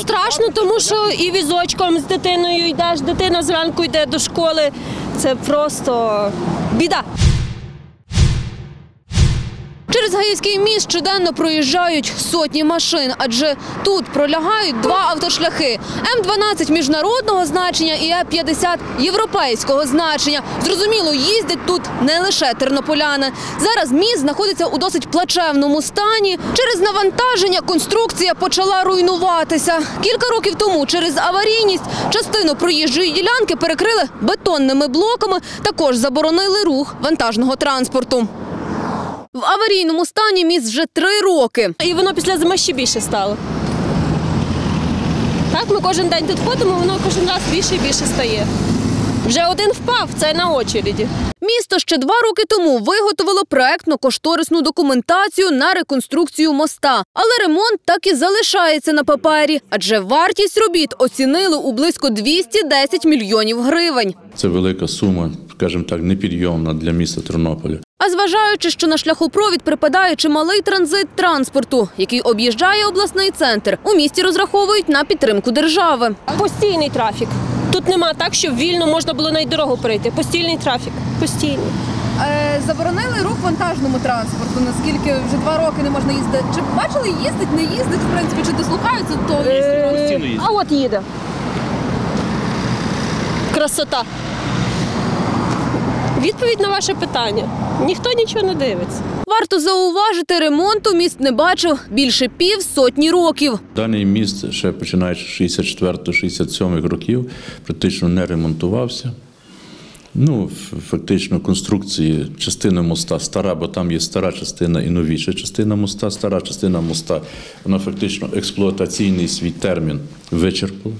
Страшно, тому що і візочком з дитиною йдеш, дитина зранку йде до школи. Це просто біда. Через Гаївський міст щоденно проїжджають сотні машин, адже тут пролягають два автошляхи: М12 міжнародного значення і Е50 європейського значення. Зрозуміло, їздять тут не лише тернополяни. Зараз міст знаходиться у досить плачевному стані. Через навантаження конструкція почала руйнуватися. Кілька років тому через аварійність частину проїжджої ділянки перекрили бетонними блоками. Також заборонили рух вантажного транспорту. В аварійному стані міст вже три роки. І воно після зими ще більше стало. Так, ми кожен день тут ходимо, воно кожен раз більше і більше стає. Вже один впав, це на очереді. Місто ще два роки тому виготовило проектно-кошторисну документацію на реконструкцію моста. Але ремонт так і залишається на папері, адже вартість робіт оцінили у близько 210 мільйонів гривень. Це велика сума, скажімо так, непідйомна для міста Тернополя. А зважаючи, що на шляхопровід припадає чималий транзит транспорту, який об'їжджає обласний центр, у місті розраховують на підтримку держави. Постійний трафік. Тут нема так, щоб вільно можна було на дорогу перейти. Постійний трафік. Постійний. Е, Заборонили рух вантажному транспорту, наскільки вже два роки не можна їздити. Чи бачили, їздить, не їздить, в принципі, чи дослухаються до того? Е, А от їде. Красота. Відповідь на ваше питання. Ніхто нічого не дивиться. Варто зауважити, ремонту міст не бачив більше пів сотні років. Даний міст, ще починаючи з 64-67 років, практично не ремонтувався. Ну, фактично, конструкції частина моста стара, бо там є стара частина і новіша частина моста. Стара частина моста, вона фактично експлуатаційний свій термін вичерпала.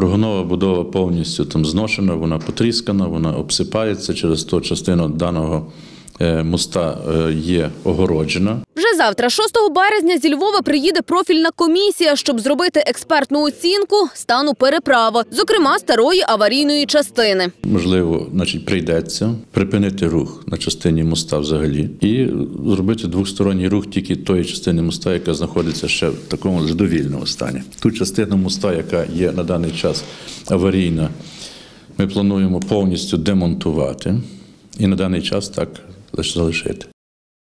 Прогонова будова повністю там зношена, вона потріскана, вона обсипається. Через то частину даного е, моста е, є огороджена. Завтра, 6 березня, зі Львова приїде профільна комісія, щоб зробити експертну оцінку стану переправи, зокрема старої аварійної частини. Можливо, значить, прийдеться припинити рух на частині моста взагалі і зробити двосторонній рух тільки тої частини моста, яка знаходиться ще в такому задовільному стані. Ту частину моста, яка є на даний час аварійна, ми плануємо повністю демонтувати і на даний час так лише залишити.